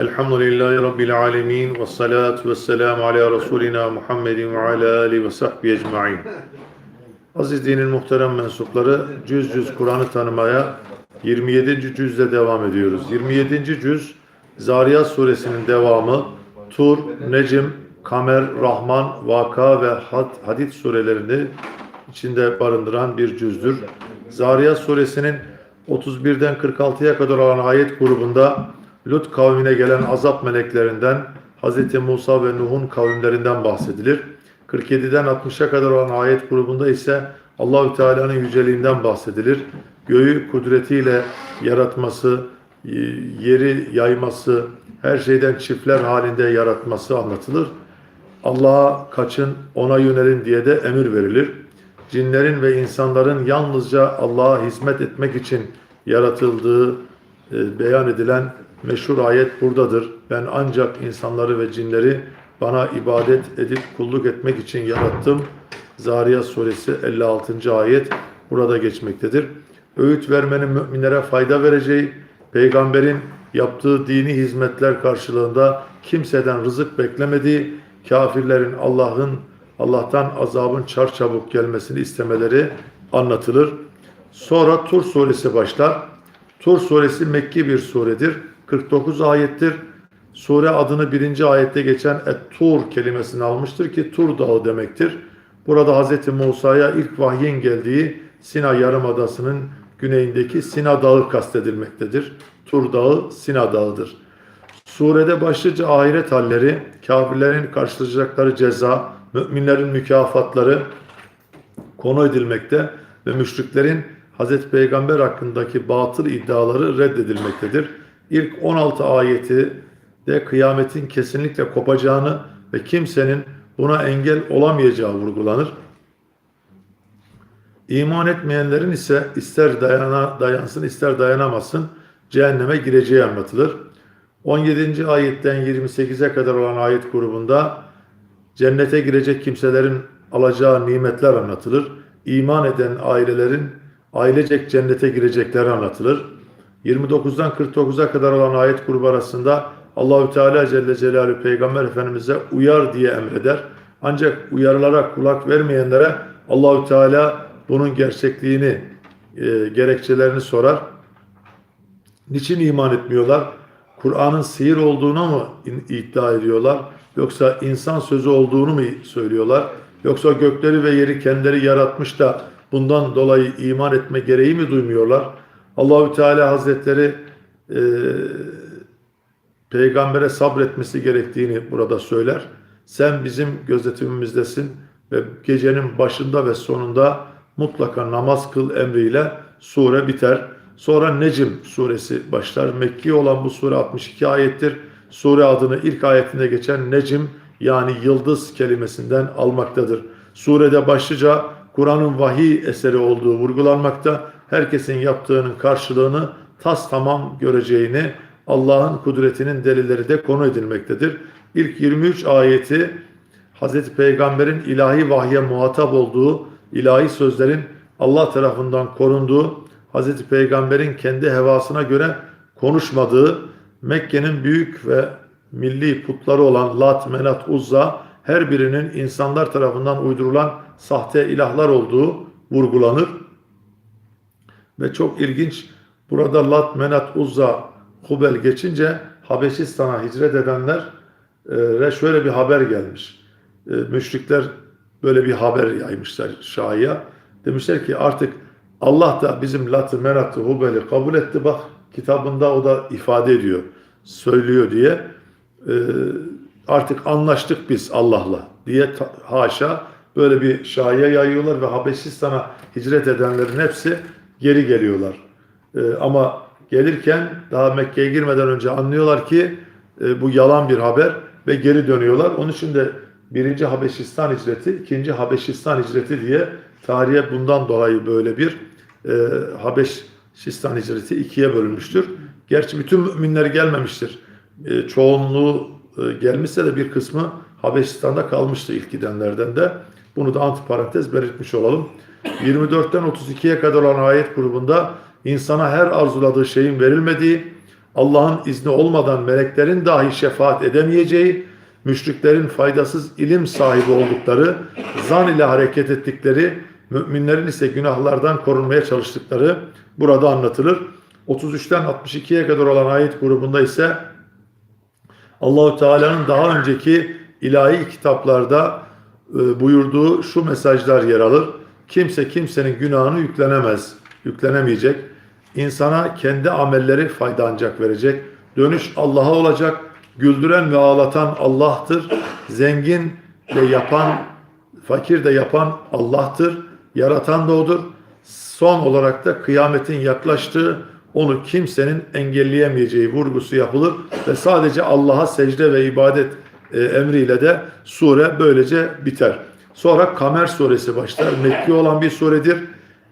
Elhamdülillahi Rabbil alemin ve salatu ve selamu ala Resulina Muhammedin ve ala alihi ve sahbihi ecma'in. Aziz dinin muhterem mensupları cüz cüz Kur'an'ı tanımaya 27. cüzle devam ediyoruz. 27. cüz Zariyat suresinin devamı Tur, Necim, Kamer, Rahman, Vaka ve Had, Hadid surelerini içinde barındıran bir cüzdür. Zariyat suresinin 31'den 46'ya kadar olan ayet grubunda Lut kavmine gelen azap meleklerinden Hz. Musa ve Nuh'un kavimlerinden bahsedilir. 47'den 60'a kadar olan ayet grubunda ise Allahü Teala'nın yüceliğinden bahsedilir. Göğü kudretiyle yaratması, yeri yayması, her şeyden çiftler halinde yaratması anlatılır. Allah'a kaçın, ona yönelin diye de emir verilir. Cinlerin ve insanların yalnızca Allah'a hizmet etmek için yaratıldığı e, beyan edilen meşhur ayet buradadır. Ben ancak insanları ve cinleri bana ibadet edip kulluk etmek için yarattım. Zariyat suresi 56. ayet burada geçmektedir. Öğüt vermenin müminlere fayda vereceği, peygamberin yaptığı dini hizmetler karşılığında kimseden rızık beklemediği, kafirlerin Allah'ın Allah'tan azabın çarçabuk gelmesini istemeleri anlatılır. Sonra Tur suresi başlar. Tur suresi Mekki bir suredir. 49 ayettir. Sure adını birinci ayette geçen Et-Tur kelimesini almıştır ki Tur dağı demektir. Burada Hz. Musa'ya ilk vahyin geldiği Sina Yarımadası'nın güneyindeki Sina Dağı kastedilmektedir. Tur Dağı Sina Dağı'dır. Surede başlıca ahiret halleri, kafirlerin karşılayacakları ceza, müminlerin mükafatları konu edilmekte ve müşriklerin Hz. Peygamber hakkındaki batıl iddiaları reddedilmektedir. İlk 16 ayeti de kıyametin kesinlikle kopacağını ve kimsenin buna engel olamayacağı vurgulanır. İman etmeyenlerin ise ister dayana, dayansın ister dayanamasın cehenneme gireceği anlatılır. 17. ayetten 28'e kadar olan ayet grubunda cennete girecek kimselerin alacağı nimetler anlatılır. İman eden ailelerin ailecek cennete girecekleri anlatılır. 29'dan 49'a kadar olan ayet grubu arasında Allahü Teala Celle Celaluhu Peygamber Efendimiz'e uyar diye emreder. Ancak uyarılara kulak vermeyenlere Allahü Teala bunun gerçekliğini, e, gerekçelerini sorar. Niçin iman etmiyorlar? Kur'an'ın sihir olduğunu mu iddia ediyorlar? Yoksa insan sözü olduğunu mu söylüyorlar? Yoksa gökleri ve yeri kendileri yaratmış da bundan dolayı iman etme gereği mi duymuyorlar? Allahü Teala Hazretleri e, peygambere sabretmesi gerektiğini burada söyler. Sen bizim gözetimimizdesin ve gecenin başında ve sonunda mutlaka namaz kıl emriyle sure biter. Sonra Necim suresi başlar. Mekki olan bu sure 62 ayettir. Sure adını ilk ayetinde geçen Necim yani yıldız kelimesinden almaktadır. Surede başlıca Kur'an'ın vahiy eseri olduğu vurgulanmakta. Herkesin yaptığının karşılığını tas tamam göreceğini Allah'ın kudretinin delilleri de konu edilmektedir. İlk 23 ayeti Hz. Peygamber'in ilahi vahye muhatap olduğu, ilahi sözlerin Allah tarafından korunduğu, Hz. Peygamber'in kendi hevasına göre konuşmadığı, Mekke'nin büyük ve milli putları olan Lat, Menat, Uzza her birinin insanlar tarafından uydurulan sahte ilahlar olduğu vurgulanır. Ve çok ilginç burada Lat, Menat, Uzza, Hubel geçince Habeşistan'a hicret edenler ve şöyle bir haber gelmiş. E, müşrikler böyle bir haber yaymışlar Şah'ya. Demişler ki artık Allah da bizim Lat'ı, Menat'ı, Hubel'i kabul etti. Bak kitabında o da ifade ediyor, söylüyor diye. E, artık anlaştık biz Allah'la diye haşa böyle bir şaya yayıyorlar ve Habeşistan'a hicret edenlerin hepsi geri geliyorlar. E, ama gelirken daha Mekke'ye girmeden önce anlıyorlar ki e, bu yalan bir haber ve geri dönüyorlar. Onun için de birinci Habeşistan hicreti, ikinci Habeşistan hicreti diye tarihe bundan dolayı böyle bir e, Habeşistan hicreti ikiye bölünmüştür. Gerçi bütün müminler gelmemiştir. E, çoğunluğu e, gelmişse de bir kısmı Habeşistan'da kalmıştı ilk gidenlerden de. Bunu da antiparantez belirtmiş olalım. 24'ten 32'ye kadar olan ayet grubunda insana her arzuladığı şeyin verilmediği, Allah'ın izni olmadan meleklerin dahi şefaat edemeyeceği, müşriklerin faydasız ilim sahibi oldukları, zan ile hareket ettikleri, müminlerin ise günahlardan korunmaya çalıştıkları burada anlatılır. 33'ten 62'ye kadar olan ayet grubunda ise Allahu Teala'nın daha önceki ilahi kitaplarda e, buyurduğu şu mesajlar yer alır. Kimse kimsenin günahını yüklenemez, yüklenemeyecek. İnsana kendi amelleri fayda ancak verecek. Dönüş Allah'a olacak. Güldüren ve ağlatan Allah'tır. Zengin de yapan, fakir de yapan Allah'tır. Yaratan da O'dur. Son olarak da kıyametin yaklaştığı, onu kimsenin engelleyemeyeceği vurgusu yapılır ve sadece Allah'a secde ve ibadet e, emriyle de sure böylece biter. Sonra Kamer suresi başlar. Mekki olan bir suredir.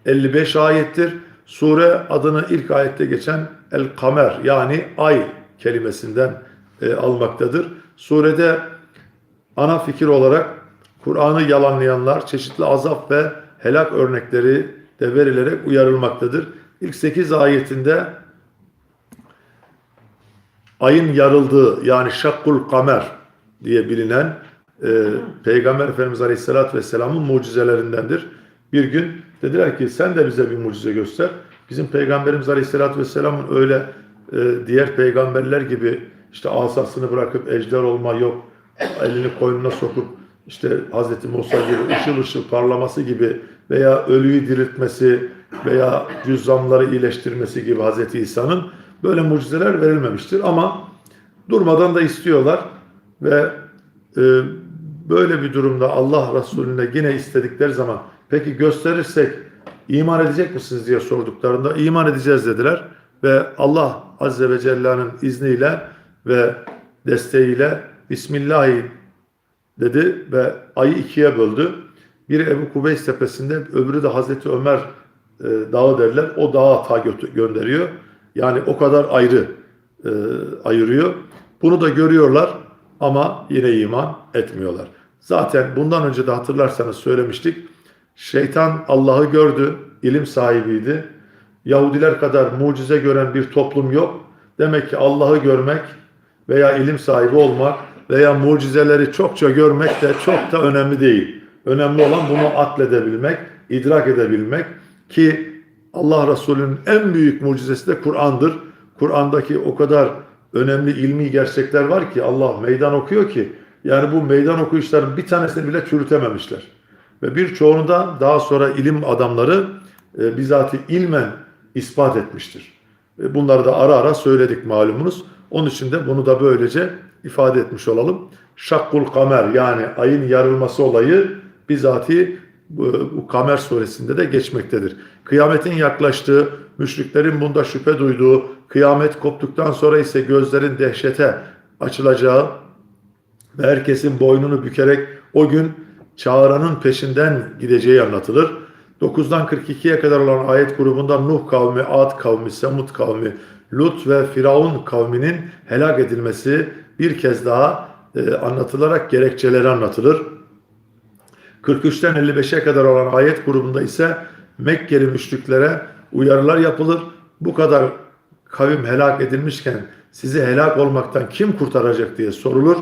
55 ayettir. Sure adını ilk ayette geçen El Kamer yani ay kelimesinden e, almaktadır. Surede ana fikir olarak Kur'an'ı yalanlayanlar çeşitli azap ve helak örnekleri de verilerek uyarılmaktadır. İlk 8 ayetinde ayın yarıldığı yani şakkul kamer diye bilinen e, Peygamber Efendimiz Aleyhisselatü Vesselam'ın mucizelerindendir. Bir gün dediler ki sen de bize bir mucize göster. Bizim Peygamberimiz Aleyhisselatü Vesselam'ın öyle e, diğer peygamberler gibi işte asasını bırakıp ejder olma yok, elini koynuna sokup işte Hazreti Musa gibi ışıl ışıl parlaması gibi veya ölüyü diriltmesi veya cüzzamları iyileştirmesi gibi Hazreti İsa'nın böyle mucizeler verilmemiştir. Ama durmadan da istiyorlar ve e, böyle bir durumda Allah Resulüne yine istedikleri zaman peki gösterirsek iman edecek misiniz diye sorduklarında iman edeceğiz dediler ve Allah Azze ve Celle'nin izniyle ve desteğiyle Bismillahi dedi ve ayı ikiye böldü. Biri Ebu Kubeys tepesinde, öbürü de Hazreti Ömer e, dağı derler. O dağa ta gö- gönderiyor. Yani o kadar ayrı e, ayırıyor. Bunu da görüyorlar ama yine iman etmiyorlar. Zaten bundan önce de hatırlarsanız söylemiştik. Şeytan Allah'ı gördü, ilim sahibiydi. Yahudiler kadar mucize gören bir toplum yok. Demek ki Allah'ı görmek veya ilim sahibi olmak veya mucizeleri çokça görmek de çok da önemli değil. Önemli olan bunu akledebilmek, idrak edebilmek ki Allah Resulü'nün en büyük mucizesi de Kur'an'dır. Kur'an'daki o kadar önemli ilmi gerçekler var ki Allah meydan okuyor ki yani bu meydan okuyuşların bir tanesini bile çürütememişler. Ve birçoğunu da daha sonra ilim adamları e, bizatihi ilmen ispat etmiştir. E, bunları da ara ara söyledik malumunuz. Onun için de bunu da böylece ifade etmiş olalım. Şakkul kamer yani ayın yarılması olayı bizatihi bu, bu Kamer suresinde de geçmektedir. Kıyametin yaklaştığı, müşriklerin bunda şüphe duyduğu, kıyamet koptuktan sonra ise gözlerin dehşete açılacağı ve herkesin boynunu bükerek o gün çağıranın peşinden gideceği anlatılır. 9'dan 42'ye kadar olan ayet grubunda Nuh kavmi, Ad kavmi, Semud kavmi, Lut ve Firavun kavminin helak edilmesi bir kez daha e, anlatılarak gerekçeleri anlatılır. 43'ten 55'e kadar olan ayet grubunda ise Mekkeli müşriklere uyarılar yapılır. Bu kadar kavim helak edilmişken sizi helak olmaktan kim kurtaracak diye sorulur.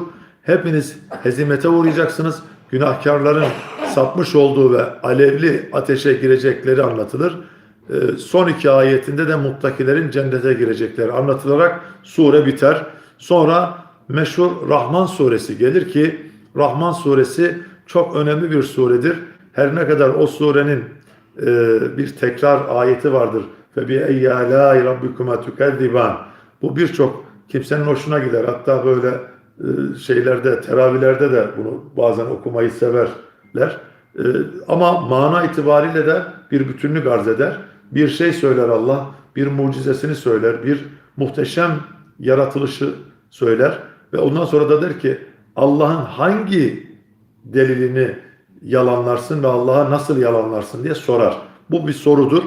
Hepiniz hezimete uğrayacaksınız. Günahkarların sapmış olduğu ve alevli ateşe girecekleri anlatılır. Ee, son iki ayetinde de muttakilerin cennete girecekleri anlatılarak sure biter. Sonra meşhur Rahman suresi gelir ki Rahman suresi çok önemli bir suredir. Her ne kadar o surenin e, bir tekrar ayeti vardır. Fe bi eyyâlâi rabbikuma tukezziban. Bu birçok kimsenin hoşuna gider. Hatta böyle şeylerde, teravihlerde de bunu bazen okumayı severler. E, ama mana itibariyle de bir bütünlük arz eder. Bir şey söyler Allah, bir mucizesini söyler, bir muhteşem yaratılışı söyler ve ondan sonra da der ki Allah'ın hangi delilini yalanlarsın ve Allah'a nasıl yalanlarsın diye sorar. Bu bir sorudur.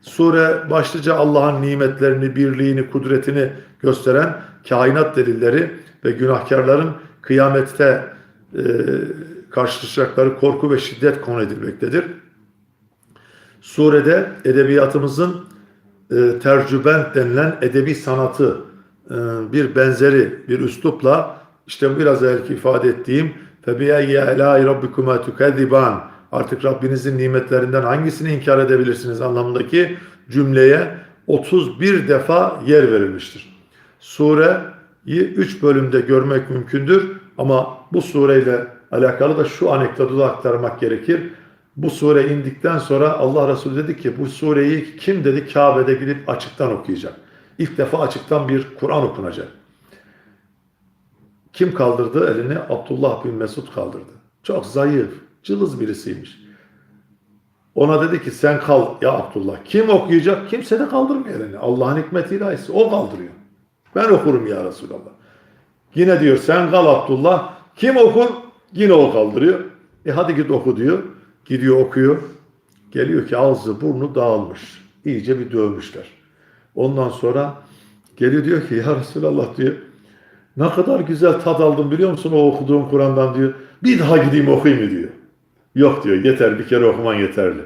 Sure başlıca Allah'ın nimetlerini, birliğini, kudretini gösteren kainat delilleri ve günahkarların kıyamette e, karşılaşacakları korku ve şiddet konu edilmektedir. Surede edebiyatımızın e, tercübent denilen edebi sanatı e, bir benzeri bir üslupla işte biraz evvelki ifade ettiğim فَبِيَيَّ اَلَٰي رَبِّكُمَا تُكَذِّبَانِ Artık Rabbinizin nimetlerinden hangisini inkar edebilirsiniz anlamındaki cümleye 31 defa yer verilmiştir. Sureyi 3 bölümde görmek mümkündür ama bu sureyle alakalı da şu anekdotu aktarmak gerekir. Bu sure indikten sonra Allah Resulü dedi ki bu sureyi kim dedi Kabe'de gidip açıktan okuyacak. İlk defa açıktan bir Kur'an okunacak. Kim kaldırdı elini? Abdullah bin Mesud kaldırdı. Çok zayıf, cılız birisiymiş. Ona dedi ki sen kal ya Abdullah. Kim okuyacak? Kimse de kaldırmıyor elini. Allah'ın hikmeti ilahisi. O kaldırıyor. Ben okurum ya Resulallah. Yine diyor sen kal Abdullah. Kim okur? Yine o kaldırıyor. E hadi git oku diyor. Gidiyor okuyor. Geliyor ki ağzı burnu dağılmış. İyice bir dövmüşler. Ondan sonra geliyor diyor ki ya Resulallah diyor. Ne kadar güzel tad aldım biliyor musun o okuduğum Kur'an'dan diyor. Bir daha gideyim okuyayım mı diyor. Yok diyor yeter bir kere okuman yeterli.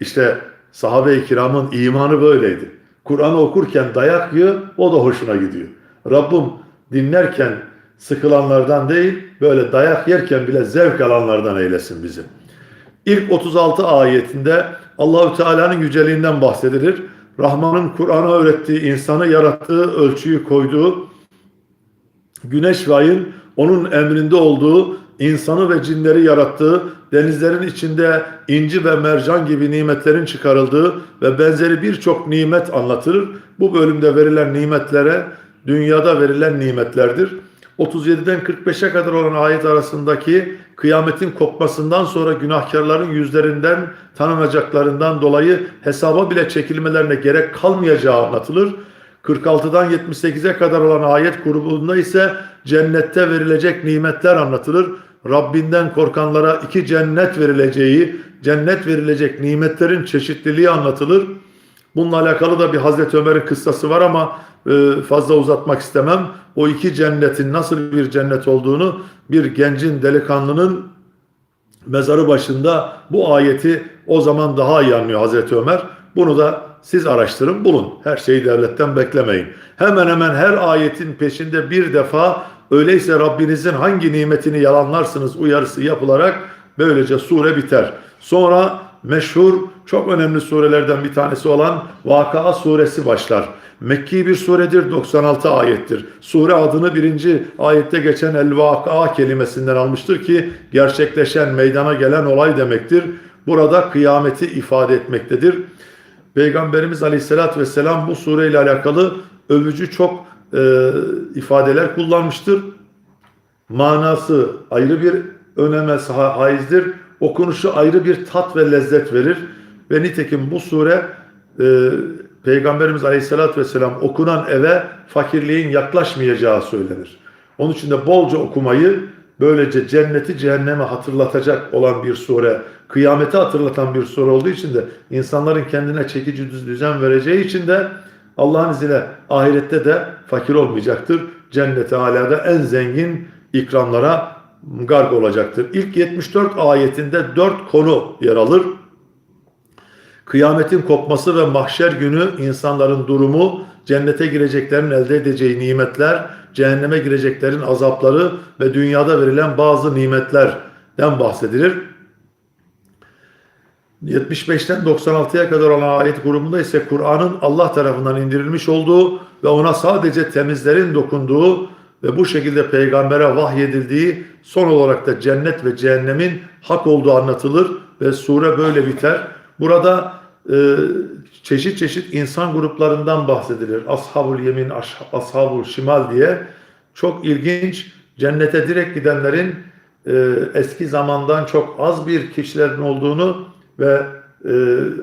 İşte sahabe-i kiramın imanı böyleydi. Kur'an'ı okurken dayak yiyor o da hoşuna gidiyor. Rabbim dinlerken sıkılanlardan değil böyle dayak yerken bile zevk alanlardan eylesin bizi. İlk 36 ayetinde Allahü Teala'nın yüceliğinden bahsedilir. Rahman'ın Kur'an'a öğrettiği, insanı yarattığı, ölçüyü koyduğu, güneş ve ayın onun emrinde olduğu, insanı ve cinleri yarattığı, denizlerin içinde inci ve mercan gibi nimetlerin çıkarıldığı ve benzeri birçok nimet anlatılır. Bu bölümde verilen nimetlere dünyada verilen nimetlerdir. 37'den 45'e kadar olan ayet arasındaki kıyametin kopmasından sonra günahkarların yüzlerinden tanınacaklarından dolayı hesaba bile çekilmelerine gerek kalmayacağı anlatılır. 46'dan 78'e kadar olan ayet grubunda ise cennette verilecek nimetler anlatılır. Rabbinden korkanlara iki cennet verileceği, cennet verilecek nimetlerin çeşitliliği anlatılır. Bununla alakalı da bir Hazreti Ömer'in kıssası var ama e, fazla uzatmak istemem. O iki cennetin nasıl bir cennet olduğunu bir gencin, delikanlının mezarı başında bu ayeti o zaman daha iyi anlıyor Hazreti Ömer. Bunu da siz araştırın, bulun. Her şeyi devletten beklemeyin. Hemen hemen her ayetin peşinde bir defa öyleyse Rabbinizin hangi nimetini yalanlarsınız uyarısı yapılarak böylece sure biter. Sonra meşhur çok önemli surelerden bir tanesi olan Vakıa suresi başlar. Mekki bir suredir, 96 ayettir. Sure adını birinci ayette geçen el-vaka kelimesinden almıştır ki gerçekleşen, meydana gelen olay demektir. Burada kıyameti ifade etmektedir. Peygamberimiz Aleyhisselatü Vesselam bu sureyle alakalı övücü çok e, ifadeler kullanmıştır. Manası ayrı bir öneme haizdir. Okunuşu ayrı bir tat ve lezzet verir. Ve nitekim bu sure e, Peygamberimiz Aleyhisselatü Vesselam okunan eve fakirliğin yaklaşmayacağı söylenir. Onun için de bolca okumayı böylece cenneti cehenneme hatırlatacak olan bir sure, kıyameti hatırlatan bir sure olduğu için de insanların kendine çekici düzen vereceği için de Allah'ın izniyle ahirette de fakir olmayacaktır. Cennete alada en zengin ikramlara garg olacaktır. İlk 74 ayetinde 4 konu yer alır. Kıyametin kopması ve mahşer günü insanların durumu, cennete gireceklerin elde edeceği nimetler, cehenneme gireceklerin azapları ve dünyada verilen bazı nimetlerden bahsedilir. 75'ten 96'ya kadar olan ayet grubunda ise Kur'an'ın Allah tarafından indirilmiş olduğu ve ona sadece temizlerin dokunduğu ve bu şekilde peygambere vahyedildiği son olarak da cennet ve cehennemin hak olduğu anlatılır ve sure böyle biter. Burada e, çeşit çeşit insan gruplarından bahsedilir. Ashabul yemin, ashabul şimal diye çok ilginç cennete direkt gidenlerin e, eski zamandan çok az bir kişilerin olduğunu ve e,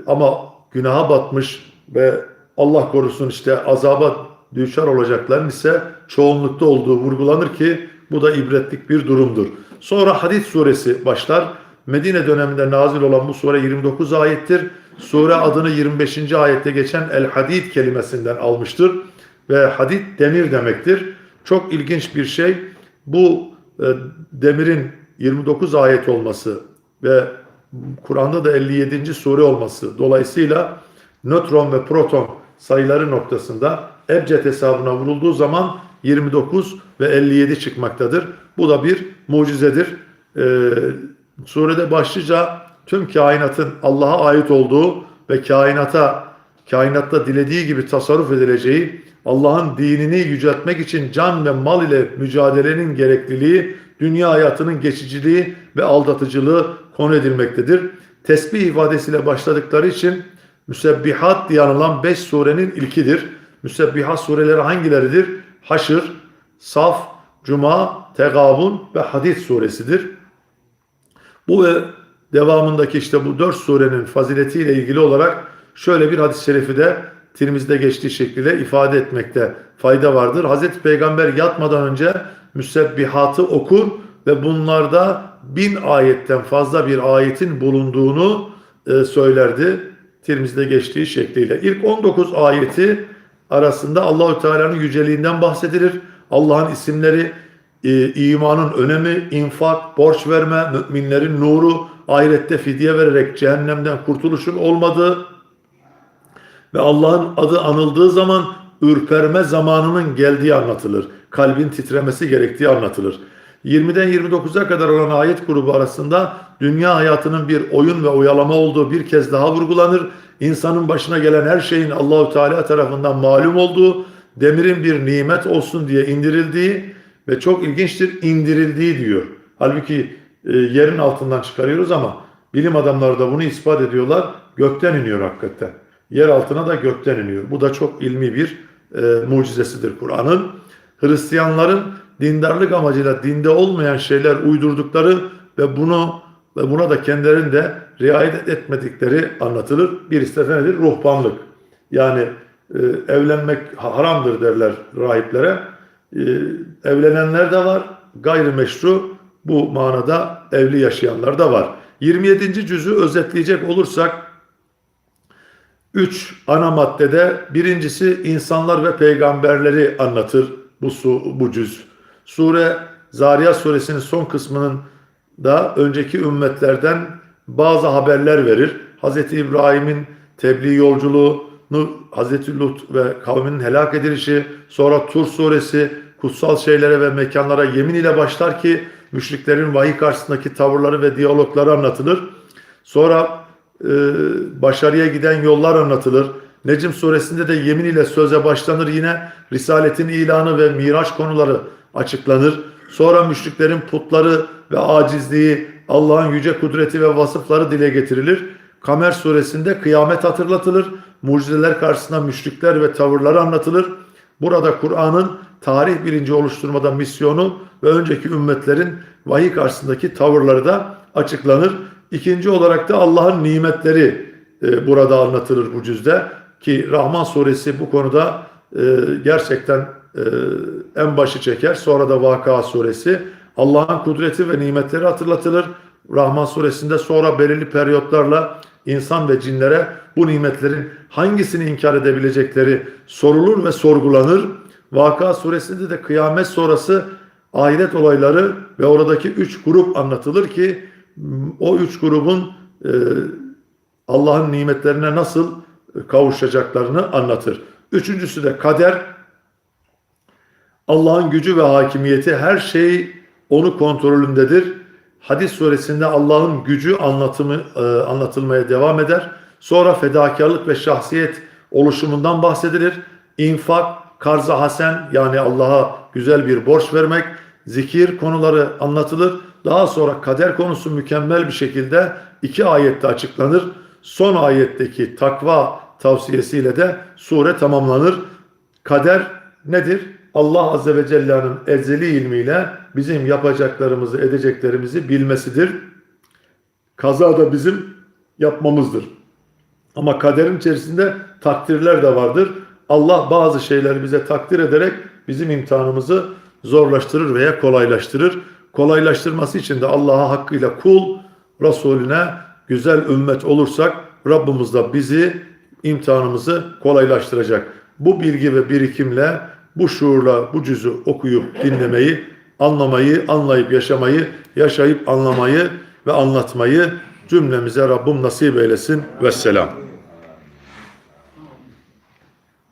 ama günaha batmış ve Allah korusun işte azaba düşer olacakların ise çoğunlukta olduğu vurgulanır ki bu da ibretlik bir durumdur. Sonra Hadid suresi başlar. Medine döneminde nazil olan bu sure 29 ayettir. Sure adını 25. ayette geçen El Hadid kelimesinden almıştır. Ve hadid demir demektir. Çok ilginç bir şey. Bu e, demirin 29 ayet olması ve Kur'an'da da 57. sure olması dolayısıyla nötron ve proton sayıları noktasında ebced hesabına vurulduğu zaman 29 ve 57 çıkmaktadır. Bu da bir mucizedir. Ee, surede başlıca tüm kainatın Allah'a ait olduğu ve kainata kainatta dilediği gibi tasarruf edileceği, Allah'ın dinini yüceltmek için can ve mal ile mücadelenin gerekliliği, dünya hayatının geçiciliği ve aldatıcılığı konu edilmektedir. Tesbih ifadesiyle başladıkları için Müsebbihat diye anılan 5 surenin ilkidir. Müsebbihat sureleri hangileridir? Haşr, Saf, Cuma, Tegabun ve Hadid suresidir. Bu ve devamındaki işte bu dört surenin faziletiyle ilgili olarak şöyle bir hadis-i şerifi de Tirmiz'de geçtiği şekilde ifade etmekte fayda vardır. Hazreti Peygamber yatmadan önce müsebbihatı okur ve bunlarda bin ayetten fazla bir ayetin bulunduğunu e, söylerdi. Tirmiz'de geçtiği şekliyle. İlk 19 ayeti arasında Allahü Teala'nın yüceliğinden bahsedilir. Allah'ın isimleri, e, imanın önemi, infak, borç verme, müminlerin nuru, ahirette fidye vererek cehennemden kurtuluşun olmadığı ve Allah'ın adı anıldığı zaman ürperme zamanının geldiği anlatılır. Kalbin titremesi gerektiği anlatılır. 20'den 29'a kadar olan ayet grubu arasında dünya hayatının bir oyun ve oyalama olduğu bir kez daha vurgulanır. İnsanın başına gelen her şeyin Allahü Teala tarafından malum olduğu, demirin bir nimet olsun diye indirildiği ve çok ilginçtir indirildiği diyor. Halbuki e, yerin altından çıkarıyoruz ama bilim adamları da bunu ispat ediyorlar. Gökten iniyor hakikaten. Yer altına da gökten iniyor. Bu da çok ilmi bir e, mucizesidir Kur'an'ın. Hristiyanların dindarlık amacıyla dinde olmayan şeyler uydurdukları ve bunu ve buna da kendilerinin de riayet etmedikleri anlatılır. Birisi de nedir? Ruhbanlık. Yani e, evlenmek haramdır derler rahiplere. E, evlenenler de var. Gayrimeşru bu manada evli yaşayanlar da var. 27. cüzü özetleyecek olursak 3 ana maddede birincisi insanlar ve peygamberleri anlatır bu su, bu cüz. Sure Zariyat suresinin son kısmının da önceki ümmetlerden bazı haberler verir. Hz. İbrahim'in tebliğ yolculuğunu, Hz. Lut ve kavminin helak edilişi, sonra Tur suresi kutsal şeylere ve mekanlara yemin ile başlar ki müşriklerin vahiy karşısındaki tavırları ve diyalogları anlatılır. Sonra e, başarıya giden yollar anlatılır. Necm suresinde de yemin ile söze başlanır yine risaletin ilanı ve miraç konuları açıklanır. Sonra müşriklerin putları ve acizliği, Allah'ın yüce kudreti ve vasıfları dile getirilir. Kamer suresinde kıyamet hatırlatılır. Mucizeler karşısında müşrikler ve tavırları anlatılır. Burada Kur'an'ın tarih bilinci oluşturmada misyonu ve önceki ümmetlerin vahiy karşısındaki tavırları da açıklanır. İkinci olarak da Allah'ın nimetleri e, burada anlatılır bu cüzde ki Rahman suresi bu konuda e, gerçekten e, en başı çeker. Sonra da Vaka suresi Allah'ın kudreti ve nimetleri hatırlatılır. Rahman suresinde sonra belirli periyotlarla insan ve cinlere bu nimetlerin hangisini inkar edebilecekleri sorulur ve sorgulanır. Vaka suresinde de kıyamet sonrası ahiret olayları ve oradaki üç grup anlatılır ki o üç grubun e, Allah'ın nimetlerine nasıl kavuşacaklarını anlatır. Üçüncüsü de kader. Allah'ın gücü ve hakimiyeti her şey onu kontrolündedir. Hadis suresinde Allah'ın gücü anlatımı e, anlatılmaya devam eder. Sonra fedakarlık ve şahsiyet oluşumundan bahsedilir. İnfak, karza hasen yani Allah'a güzel bir borç vermek, zikir konuları anlatılır. Daha sonra kader konusu mükemmel bir şekilde iki ayette açıklanır. Son ayetteki takva tavsiyesiyle de sure tamamlanır. Kader nedir? Allah Azze ve Celle'nin ezeli ilmiyle bizim yapacaklarımızı, edeceklerimizi bilmesidir. Kaza da bizim yapmamızdır. Ama kaderin içerisinde takdirler de vardır. Allah bazı şeyleri bize takdir ederek bizim imtihanımızı zorlaştırır veya kolaylaştırır. Kolaylaştırması için de Allah'a hakkıyla kul, Resulüne güzel ümmet olursak Rabbimiz de bizi imtihanımızı kolaylaştıracak. Bu bilgi ve birikimle bu şuurla bu cüzü okuyup dinlemeyi, anlamayı, anlayıp yaşamayı, yaşayıp anlamayı ve anlatmayı cümlemize Rabbim nasip eylesin. Vesselam.